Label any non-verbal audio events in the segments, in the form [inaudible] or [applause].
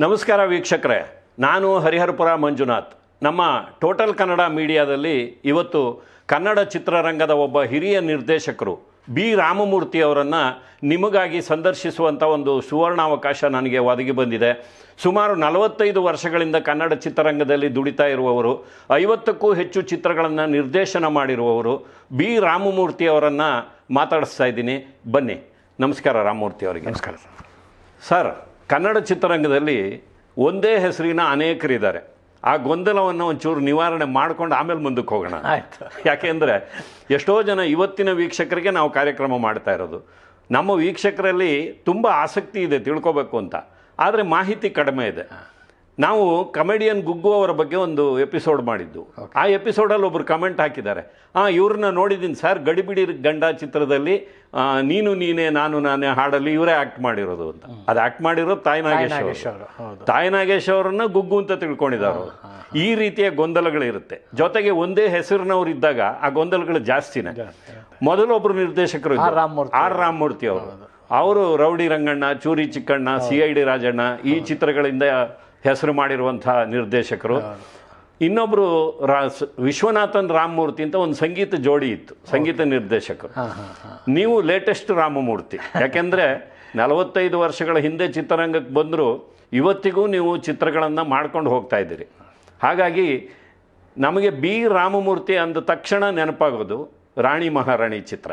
ನಮಸ್ಕಾರ ವೀಕ್ಷಕರೇ ನಾನು ಹರಿಹರಪುರ ಮಂಜುನಾಥ್. ನಮ್ಮ ಟೋಟಲ್ ಕನ್ನಡ ಮೀಡಿಯಾದಲ್ಲಿ ಇವತ್ತು ಕನ್ನಡ ಚಿತ್ರರಂಗದ ಒಬ್ಬ ಹಿರಿಯ ನಿರ್ದೇಶಕರು ಬಿ. ರಾಮಮೂರ್ತಿ ಅವರನ್ನು ನಿಮಗಾಗಿ ಸಂದರ್ಶಿಸುವಂಥ ಒಂದು ಸುವರ್ಣಾವಕಾಶ ನನಗೆ ಒದಗಿ ಬಂದಿದೆ. ಸುಮಾರು ನಲವತ್ತೈದು ವರ್ಷಗಳಿಂದ ಕನ್ನಡ ಚಿತ್ರರಂಗದಲ್ಲಿ ದುಡಿತಾ ಇರುವವರು ಐವತ್ತಕ್ಕೂ ಹೆಚ್ಚು ಚಿತ್ರಗಳನ್ನು ನಿರ್ದೇಶನ ಮಾಡಿರುವವರು ಬಿ. ರಾಮಮೂರ್ತಿ ಅವರನ್ನು ಮಾತಾಡಿಸ್ತಾ ಇದ್ದೀನಿ. ಬನ್ನಿ. ನಮಸ್ಕಾರ ರಾಮಮೂರ್ತಿ ಅವರಿಗೆ. ನಮಸ್ಕಾರ ಸರ್. ಸರ್ ಕನ್ನಡ ಚಿತ್ರರಂಗದಲ್ಲಿ ಒಂದೇ ಹೆಸರಿನ ಅನೇಕರಿದ್ದಾರೆ. ಆ ಗೊಂದಲವನ್ನು ಒಂಚೂರು ನಿವಾರಣೆ ಮಾಡ್ಕೊಂಡು ಆಮೇಲೆ ಮುಂದಕ್ಕೆ ಹೋಗೋಣ. ಆಯ್ತು. ಯಾಕೆಂದರೆ ಎಷ್ಟೋ ಜನ ಇವತ್ತಿನ ವೀಕ್ಷಕರಿಗೆ ನಾವು ಕಾರ್ಯಕ್ರಮ ಮಾಡ್ತಾ ಇರೋದು. ನಮ್ಮ ವೀಕ್ಷಕರಲ್ಲಿ ತುಂಬ ಆಸಕ್ತಿ ಇದೆ ತಿಳ್ಕೊಬೇಕು ಅಂತ. ಆದರೆ ಮಾಹಿತಿ ಕಡಿಮೆ ಇದೆ. ನಾವು ಕಮೆಡಿಯನ್ ಗುಗ್ಗು ಅವರ ಬಗ್ಗೆ ಒಂದು ಎಪಿಸೋಡ್ ಮಾಡಿದ್ದು. ಆ ಎಪಿಸೋಡಲ್ಲಿ ಒಬ್ಬರು ಕಮೆಂಟ್ ಹಾಕಿದ್ದಾರೆ. ಹಾಂ ಇವ್ರನ್ನ ನೋಡಿದ್ದೀನಿ ಸರ್ ಗಡಿಬಿಡಿ ಗಂಡ ಚಿತ್ರದಲ್ಲಿ ನೀನು ನೀನೇ ನಾನು ನಾನೇ ಹಾಡಲ್ಲಿ ಇವರೇ ಆ್ಯಕ್ಟ್ ಮಾಡಿರೋದು ಅಂತ. ಅದು ಆ್ಯಕ್ಟ್ ಮಾಡಿರೋದು ತಾಯಿ ನಾಗೇಶ್ ಅವರು. ತಾಯಿ ನಾಗೇಶ್ ಅವರನ್ನ ಗುಗ್ಗು ಅಂತ ತಿಳ್ಕೊಂಡಿದ್ದಾರೆ ಈ ರೀತಿಯ ಗೊಂದಲಗಳಿರುತ್ತೆ. ಜೊತೆಗೆ ಒಂದೇ ಹೆಸರಿನವ್ರು ಇದ್ದಾಗ ಆ ಗೊಂದಲಗಳು ಜಾಸ್ತಿನೇ. ಮೊದಲು ಒಬ್ರು ನಿರ್ದೇಶಕರು ಆರ್ ರಾಮಮೂರ್ತಿ ಅವರು. ಅವರು rowdy Ranganna Choori Chikkanna C I D Rajanna ಈ ಚಿತ್ರಗಳಿಂದ ಹೆಸರು ಮಾಡಿರುವಂಥ ನಿರ್ದೇಶಕರು. ಇನ್ನೊಬ್ಬರು ರಾ ವಿಶ್ವನಾಥನ್ ರಾಮಮೂರ್ತಿ ಅಂತ ಒಂದು ಸಂಗೀತ ಜೋಡಿ ಇತ್ತು ಸಂಗೀತ ನಿರ್ದೇಶಕರು. ನೀವು ಲೇಟೆಸ್ಟ್ ರಾಮಮೂರ್ತಿ. ಯಾಕೆಂದರೆ ನಲವತ್ತೈದು ವರ್ಷಗಳ ಹಿಂದೆ ಚಿತ್ರರಂಗಕ್ಕೆ ಬಂದರೂ ಇವತ್ತಿಗೂ ನೀವು ಚಿತ್ರಗಳನ್ನು ಮಾಡ್ಕೊಂಡು ಹೋಗ್ತಾ ಇದ್ದೀರಿ. ಹಾಗಾಗಿ ನಮಗೆ ಬಿ ರಾಮಮೂರ್ತಿ ಅಂದ ತಕ್ಷಣ ನೆನಪಾಗೋದು ರಾಣಿ ಮಹಾರಾಣಿ ಚಿತ್ರ.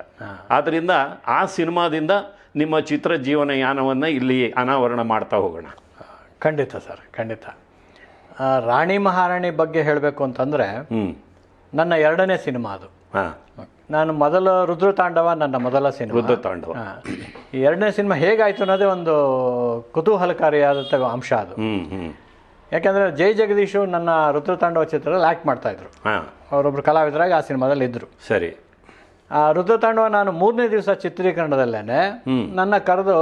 ಆದ್ದರಿಂದ ಆ ಸಿನಿಮಾದಿಂದ ನಿಮ್ಮ ಚಿತ್ರ ಜೀವನ ಯಾನವನ್ನು ಇಲ್ಲಿ ಅನಾವರಣ ಮಾಡ್ತಾ ಹೋಗೋಣ. ಖಂಡಿತ ಸರ್ ಖಂಡಿತ. ರಾಣಿ ಮಹಾರಾಣಿ ಬಗ್ಗೆ ಹೇಳಬೇಕು ಅಂತಂದರೆ ನನ್ನ ಎರಡನೇ ಸಿನಿಮಾ ಅದು. ಹಾಂ. ನಾನು ಮೊದಲ ರುದ್ರತಾಂಡವ ನನ್ನ ಮೊದಲ ಸಿನಿಮಾ. ರುದ್ರ ತಾಂಡವ ಎರಡನೇ ಸಿನಿಮಾ ಹೇಗಾಯಿತು ಅನ್ನೋದೇ ಒಂದು ಕುತೂಹಲಕಾರಿಯಾದಂಥ ಅಂಶ ಅದು. ಯಾಕೆಂದರೆ ಜೈ ಜಗದೀಶು ನನ್ನ ರುದ್ರ ತಾಂಡವ ಚಿತ್ರದಲ್ಲಿ ಆ್ಯಕ್ಟ್ ಮಾಡ್ತಾಯಿದ್ರು ಅವರೊಬ್ಬರು ಕಲಾವಿದರಾಗಿ ಆ ಸಿನಿಮಾದಲ್ಲಿ ಇದ್ದರು ಸರಿ. ಆ ರುದ್ರ ತಾಂಡವ ನಾನು ಮೂರನೇ ದಿವಸ ಚಿತ್ರೀಕರಣದಲ್ಲೇ ನನ್ನ ಕರೆದು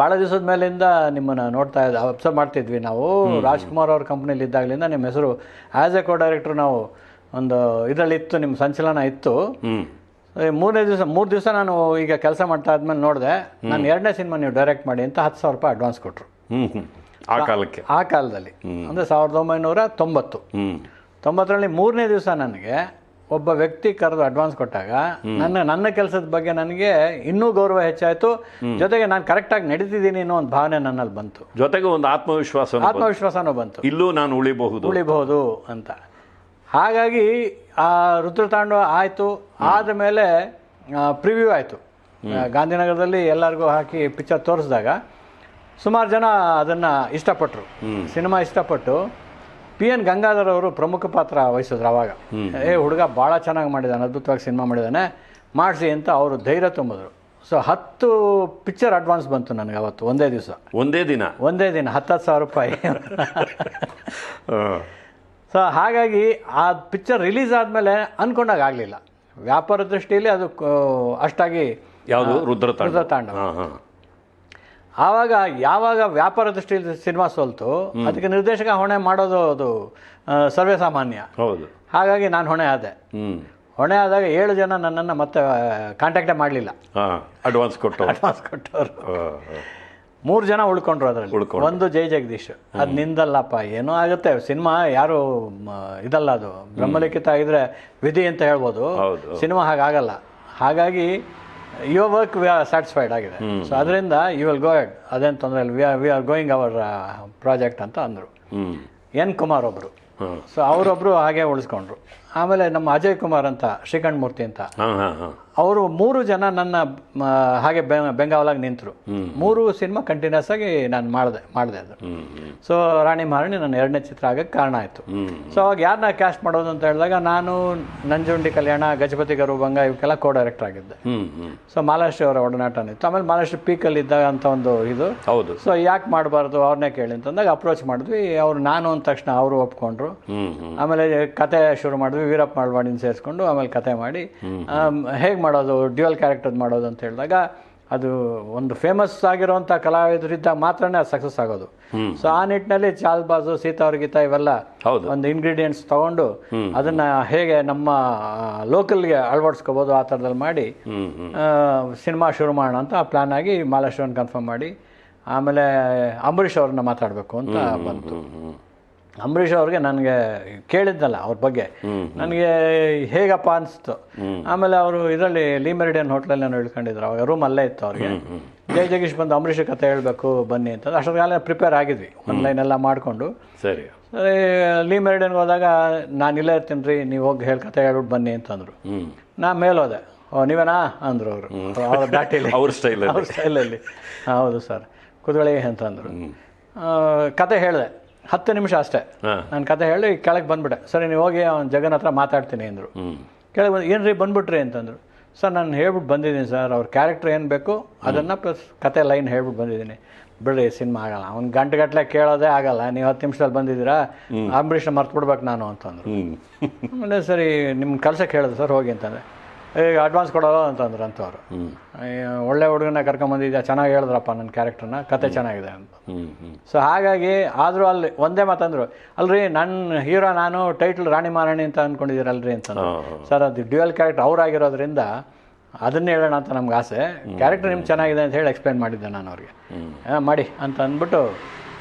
ಭಾಳ ದಿವಸದ ಮೇಲಿಂದ ನಿಮ್ಮನ್ನು ನೋಡ್ತಾ ಇದ್ದ ಅಬ್ಸರ್ವ್ ಮಾಡ್ತಿದ್ವಿ ನಾವು. ರಾಜ್ಕುಮಾರ್ ಅವ್ರ ಕಂಪ್ನಿಲಿ ಇದ್ದಾಗಲಿಂದ ನಿಮ್ಮ ಹೆಸರು ಆ್ಯಸ್ ಎ ಕೋ ಡೈರೆಕ್ಟ್ರು ನಾವು ಒಂದು ಇದರಲ್ಲಿ ಇತ್ತು ನಿಮ್ಮ ಸಂಚಲನ ಇತ್ತು. ಮೂರನೇ ದಿವಸ ಮೂರು ದಿವಸ ನಾನು ಈಗ ಕೆಲಸ ಮಾಡ್ತಾ ಆದ್ಮೇಲೆ ನೋಡಿದೆ ನಾನು ಎರಡನೇ ಸಿನಿಮಾ ನೀವು ಡೈರೆಕ್ಟ್ ಮಾಡಿ ಅಂತ ಹತ್ತು ಸಾವಿರ ರೂಪಾಯಿ ಅಡ್ವಾನ್ಸ್ ಕೊಟ್ಟರು ಆ ಕಾಲಕ್ಕೆ? ಆ ಕಾಲದಲ್ಲಿ. ಅಂದರೆ ಸಾವಿರದ ಒಂಬೈನೂರ ತೊಂಬತ್ತು. ತೊಂಬತ್ತರಲ್ಲಿ ಮೂರನೇ ದಿವಸ ನನಗೆ ಒಬ್ಬ ವ್ಯಕ್ತಿ ಕರೆದು ಅಡ್ವಾನ್ಸ್ ಕೊಟ್ಟಾಗ ನನ್ನ ನನ್ನ ಕೆಲಸದ ಬಗ್ಗೆ ನನಗೆ ಇನ್ನೂ ಗೌರವ ಹೆಚ್ಚಾಯಿತು. ಜೊತೆಗೆ ನಾನು ಕರೆಕ್ಟಾಗಿ ನಡೀತಿದ್ದೀನಿ ಅನ್ನೋ ಒಂದು ಭಾವನೆ ನನ್ನಲ್ಲಿ ಬಂತು. ಜೊತೆಗೆ ಒಂದು ಆತ್ಮವಿಶ್ವಾಸ ಆತ್ಮವಿಶ್ವಾಸನೂ ಬಂತು. ಇಲ್ಲೂ ನಾನು ಉಳಿಬಹುದು. ಉಳಿಬಹುದು ಅಂತ. ಹಾಗಾಗಿ ಆ ರುದ್ರತಾಂಡವ ಆಯಿತು. ಆದಮೇಲೆ ಪ್ರಿವ್ಯೂ ಆಯಿತು. ಗಾಂಧಿನಗರದಲ್ಲಿ ಎಲ್ಲರಿಗೂ ಹಾಕಿ ಪಿಕ್ಚರ್ ತೋರಿಸಿದಾಗ ಸುಮಾರು ಜನ ಅದನ್ನು ಇಷ್ಟಪಟ್ಟರು ಸಿನಿಮಾ ಇಷ್ಟಪಟ್ಟು ಪಿ ಎನ್ ಗಂಗಾಧರ್ ಅವರು ಪ್ರಮುಖ ಪಾತ್ರ ವಹಿಸಿದ್ರು ಅವಾಗ. ಏ ಹುಡುಗ ಭಾಳ ಚೆನ್ನಾಗಿ ಮಾಡಿದ್ದಾನೆ ಅದ್ಭುತವಾಗಿ ಸಿನಿಮಾ ಮಾಡಿದ್ದಾನೆ ಮಾಡಿಸಿ ಅಂತ ಅವರು ಧೈರ್ಯ ತುಂಬಿದ್ರು. ಸೊ ಹತ್ತು ಪಿಕ್ಚರ್ ಅಡ್ವಾನ್ಸ್ ಬಂತು ನನಗೆ ಅವತ್ತು ಒಂದೇ ದಿವಸ. ಒಂದೇ ದಿನ? ಒಂದೇ ದಿನ ಹತ್ತತ್ತು ಸಾವಿರ ರೂಪಾಯಿ. ಸೊ ಹಾಗಾಗಿ ಆ ಪಿಕ್ಚರ್ ರಿಲೀಸ್ ಆದಮೇಲೆ ಅಂದ್ಕೊಂಡಾಗ ಆಗಲಿಲ್ಲ. ವ್ಯಾಪಾರ ದೃಷ್ಟಿಯಲ್ಲಿ ಅದು ಅಷ್ಟಾಗಿ ಯಾವುದು? ರುದ್ರತಾಂಡ. ರುದ್ರತಾಂಡವ. ಆವಾಗ ಯಾವಾಗ ವ್ಯಾಪಾರ ದೃಷ್ಟಿಯಲ್ಲಿ ಸಿನಿಮಾ ಸೋಲ್ತು ಅದಕ್ಕೆ ನಿರ್ದೇಶಕ ಹೊಣೆ ಮಾಡೋದು ಅದು ಸರ್ವೇ ಸಾಮಾನ್ಯ. ಹೌದು. ಹಾಗಾಗಿ ನಾನು ಹೊಣೆ ಆದೆ. ಹೊಣೆ ಆದಾಗ ಏಳು ಜನ ನನ್ನನ್ನು ಮತ್ತೆ ಕಾಂಟ್ಯಾಕ್ಟೇ ಮಾಡಲಿಲ್ಲ. ಅಡ್ವಾನ್ಸ್ ಕೊಟ್ಟು ಅಡ್ವಾನ್ಸ್ ಕೊಟ್ಟವರು. ಮೂರು ಜನ ಉಳ್ಕೊಂಡ್ರು ಅದರಲ್ಲಿ. ಒಂದು ಜೈ ಜಗದೀಶ್. ಅದು ನಿಂದಲ್ಲಪ್ಪ ಏನೋ ಆಗುತ್ತೆ. ಸಿನಿಮಾ ಯಾರು ಇದಲ್ಲ ಅದು. ಬ್ರಹ್ಮಲಿಖಿತ ಆಗಿದ್ರೆ ವಿಧಿ ಅಂತ ಹೇಳ್ಬೋದು. ಸಿನಿಮಾ ಹಾಗಾಗಲ್ಲ. ಹಾಗಾಗಿ your work we are satisfied ಆಗಿದೆ. ಸೊ ಅದರಿಂದ ಯು ವಿಲ್ ಗೋ ಎಡ್ ಅದೇನು ತೊಂದರೆ ಇಲ್ಲ. We are we are going our project ಅಂತ ಅಂದರು. ಎನ್ ಕುಮಾರ್ ಒಬ್ಬರು ಸೊ ಅವರೊಬ್ಬರು ಹಾಗೆ ಉಳಿಸ್ಕೊಂಡ್ರು. ಆಮೇಲೆ ನಮ್ಮ ಅಜಯ್ ಕುಮಾರ್ ಅಂತ ಶ್ರೀಕಂಠ ಮೂರ್ತಿ ಅಂತ ಅವರು ಮೂರು ಜನ ನನ್ನ ಹಾಗೆ ಬೆಂಗಾವಲಾಗಿ ನಿಂತರು. ಮೂರು ಸಿನಿಮಾ ಕಂಟಿನ್ಯೂಸ್ ಆಗಿ ನಾನು ಮಾಡಿದೆ ಮಾಡಿದೆ ಅದು. ಸೊ ರಾಣಿ ಮಹಾರಾಣಿ ನನ್ನ ಎರಡನೇ ಚಿತ್ರ ಆಗಕ್ಕೆ ಕಾರಣ ಆಯಿತು. ಸೊ ಅವಾಗ ಯಾರನ್ನ ಕ್ಯಾಸ್ಟ್ ಮಾಡೋದು ಅಂತ ಹೇಳಿದಾಗ ನಾನು ನಂಜುಂಡಿ ಕಲ್ಯಾಣ ಗಜಪತಿ ಗರುಭಂಗ ಇವಕ್ಕೆಲ್ಲ ಕೋ ಡೈರೆಕ್ಟರ್ ಆಗಿದ್ದೆ ಸೊ ಮಾಲಾಶ್ರೀ ಅವರ ಒಡನಾಟನಿತ್ತು ಆಮೇಲೆ ಮಾಲಾಶ್ರೀ ಪೀಕಲ್ಲಿ ಇದ್ದಾಗ ಅಂತ ಒಂದು ಇದು. ಹೌದು. ಸೊ ಯಾಕೆ ಮಾಡಬಾರ್ದು ಅವ್ರನ್ನೇ ಕೇಳಿ ಅಂತಂದಾಗ ಅಪ್ರೋಚ್ ಮಾಡಿದ್ವಿ. ಅವ್ರು ನಾನು ಅಂದ ತಕ್ಷಣ ಅವರು ಒಪ್ಕೊಂಡ್ರು. ಹ್ಞೂ ಆಮೇಲೆ ಕತೆ ಶುರು ಮಾಡಿದ್ವಿ ವೀರಪ್ಪ ಮಾಳ್ವಾಡಿನ ಸೇರಿಸ್ಕೊಂಡು ಆಮೇಲೆ ಕತೆ ಮಾಡಿ. ಹೇಗೆ ಮಾಡೋದು ಡ್ಯುಯಲ್ ಕ್ಯಾರೆಕ್ಟರ್ ಮಾಡೋದು ಅಂತ ಹೇಳಿದಾಗ ಅದು ಒಂದು ಫೇಮಸ್ ಆಗಿರುವಂಥ ಕಲಾವಿದರಿದ್ದ ಮಾತ್ರನೇ ಅದು ಸಕ್ಸಸ್ ಆಗೋದು. ಸೊ ಆ ನಿಟ್ಟಿನಲ್ಲಿ ಚಾಲ್ಬಾಜು ಸೀತಾವರ್ಗೀತ ಇವೆಲ್ಲ ಹೌದು. ಒಂದು ಇಂಗ್ರೀಡಿಯೆಂಟ್ಸ್ ತಗೊಂಡು ಅದನ್ನ ಹೇಗೆ ನಮ್ಮ ಲೋಕಲ್ಗೆ ಅಳವಡಿಸ್ಕೋಬೋದು ಆ ಥರದಲ್ಲಿ ಮಾಡಿ ಸಿನಿಮಾ ಶುರು ಮಾಡೋಣ ಅಂತ ಪ್ಲಾನ್ ಆಗಿ ಮಾಲಾಶ್ವರನ್ ಕನ್ಫರ್ಮ್ ಮಾಡಿ ಆಮೇಲೆ ಅಂಬರೀಷ್ ಅವ್ರನ್ನ ಮಾತಾಡಬೇಕು ಅಂತ ಬಂತು. ಅಂಬರೀಷ್ ಅವ್ರಿಗೆ ನನಗೆ ಕೇಳಿದ್ನಲ್ಲ ಅವ್ರ ಬಗ್ಗೆ. ನನಗೆ ಹೇಗಪ್ಪ ಅನಿಸ್ತು. ಆಮೇಲೆ ಅವರು ಇದರಲ್ಲಿ ಲೀ ಮೆರಿಡಿಯನ್ ಹೋಟ್ಲಲ್ಲಿ ನಾನು ಇಳ್ಕೊಂಡಿದ್ರು. ಅವಾಗ ರೂಮ್ ಅಲ್ಲೇ ಇತ್ತು ಅವ್ರಿಗೆ. ಜೈ ಜಗೀಶ್ ಬಂದು ಅಂಬರೀಷ್ ಕತೆ ಹೇಳಬೇಕು ಬನ್ನಿ ಅಂತ ಅಷ್ಟೊತ್ತಿಗೆ ಪ್ರಿಪೇರ್ ಆಗಿದ್ವಿ. ಆನ್ಲೈನ್ ಎಲ್ಲ ಮಾಡಿಕೊಂಡು. ಸರಿ. ಸರಿ ಲೀ ಮೆರಿಡಿಯನ್ಗೆ ಹೋದಾಗ ನಾನು ಇಲ್ಲೇ ಇರ್ತೀನಿ ರೀ ನೀವು ಹೋಗಿ ಹೇಳಿ ಕತೆ ಹೇಳ್ಬಿಟ್ಟು ಬನ್ನಿ ಅಂತಂದರು. ನಾ ನಾ ಮೇಲೋದೆ ಓ ನೀವೇನಾ? ಅಂದರು ಅವರು. ಅವ್ರ ದಾಟಿಲಿ [laughs] ಅವ್ರ ಸ್ಟೈಲ್ ಅವ್ರ ಸ್ಟೈಲಲ್ಲಿ ಹೌದು ಸರ್. ಕುದುಗಳಿ ಅಂತಂದರು. ಕತೆ ಹೇಳಿದೆ. ಹತ್ತು ನಿಮಿಷ ಅಷ್ಟೇ. ನಾನು ಕತೆ ಹೇಳಿ ಕೆಳಗೆ ಬಂದ್ಬಿಟ್ಟೆ. ಸರಿ ನೀವು ಹೋಗಿ ಅವ್ನ ಜಗನ್ ಹತ್ರ ಮಾತಾಡ್ತೀನಿ ಅಂದರು. ಕೆಳಗೆ ಬಂದು ಏನು ರೀ ಬಂದ್ಬಿಟ್ರಿ ಅಂತಂದರು. ಸರ್ ನಾನು ಹೇಳ್ಬಿಟ್ಟು ಬಂದಿದ್ದೀನಿ ಸರ್ ಅವ್ರ ಕ್ಯಾರೆಕ್ಟರ್ ಏನು ಬೇಕು ಅದನ್ನು ಪ್ಲಸ್ ಕತೆ ಲೈನ್ ಹೇಳ್ಬಿಟ್ಟು ಬಂದಿದ್ದೀನಿ. ಬಿಡ್ರಿ ಸಿನಿಮಾ ಆಗಲ್ಲ. ಅವ್ನು ಗಂಟೆ ಗಟ್ಟಲೆ ಕೇಳೋದೇ ಆಗಲ್ಲ. ನೀವು ಹತ್ತು ನಿಮಿಷದಲ್ಲಿ ಬಂದಿದ್ದೀರಾ? ಅಂಬರೀಷ್ನ ಮರ್ತು ಬಿಡ್ಬೇಕು ನಾನು ಅಂತಂದರು. ಆಮೇಲೆ ಸರಿ ನಿಮ್ಮ ಕೆಲಸಕ್ಕೆ ಹೇಳಿದ್ರು ಸರ್ ಹೋಗಿ ಅಂತಂದರೆ ಏ ಅಡ್ವಾನ್ಸ್ ಕೊಡೋದು ಅಂತಂದ್ರು ಅಂತವ್ರು. ಒಳ್ಳೆ ಹುಡುಗನ ಕರ್ಕೊಂಬಂದಿದ್ದೆ ಚೆನ್ನಾಗಿ ಹೇಳಿದ್ರಪ್ಪ ನನ್ನ ಕ್ಯಾರೆಕ್ಟರ್ನ ಕತೆ ಚೆನ್ನಾಗಿದೆ ಅಂತ. ಸೊ ಹಾಗಾಗಿ ಆದರೂ ಅಲ್ಲಿ ಒಂದೇ ಮಾತಂದ್ರು ಅಲ್ರಿ ನನ್ನ ಹೀರೋ ನಾನು ಟೈಟ್ಲ್ ರಾಣಿ ಮಾರಾಣಿ ಅಂತ ಅಂದ್ಕೊಂಡಿದ್ದೀರಲ್ರಿ ಅಂತ ಸರ್ ಅದು ಡ್ಯುಯಲ್ ಕ್ಯಾರೆಕ್ಟರ್ ಅವರಾಗಿರೋದ್ರಿಂದ ಅದನ್ನೇ ಹೇಳೋಣ ಅಂತ ನಮ್ಗೆ ಆಸೆ. ಕ್ಯಾರೆಕ್ಟರ್ ನಿಮ್ಗೆ ಚೆನ್ನಾಗಿದೆ ಅಂತ ಹೇಳಿ ಎಕ್ಸ್ಪ್ಲೈನ್ ಮಾಡಿದ್ದೆ ನಾನು ಅವ್ರಿಗೆ. ಮಾಡಿ ಅಂತ ಅಂದ್ಬಿಟ್ಟು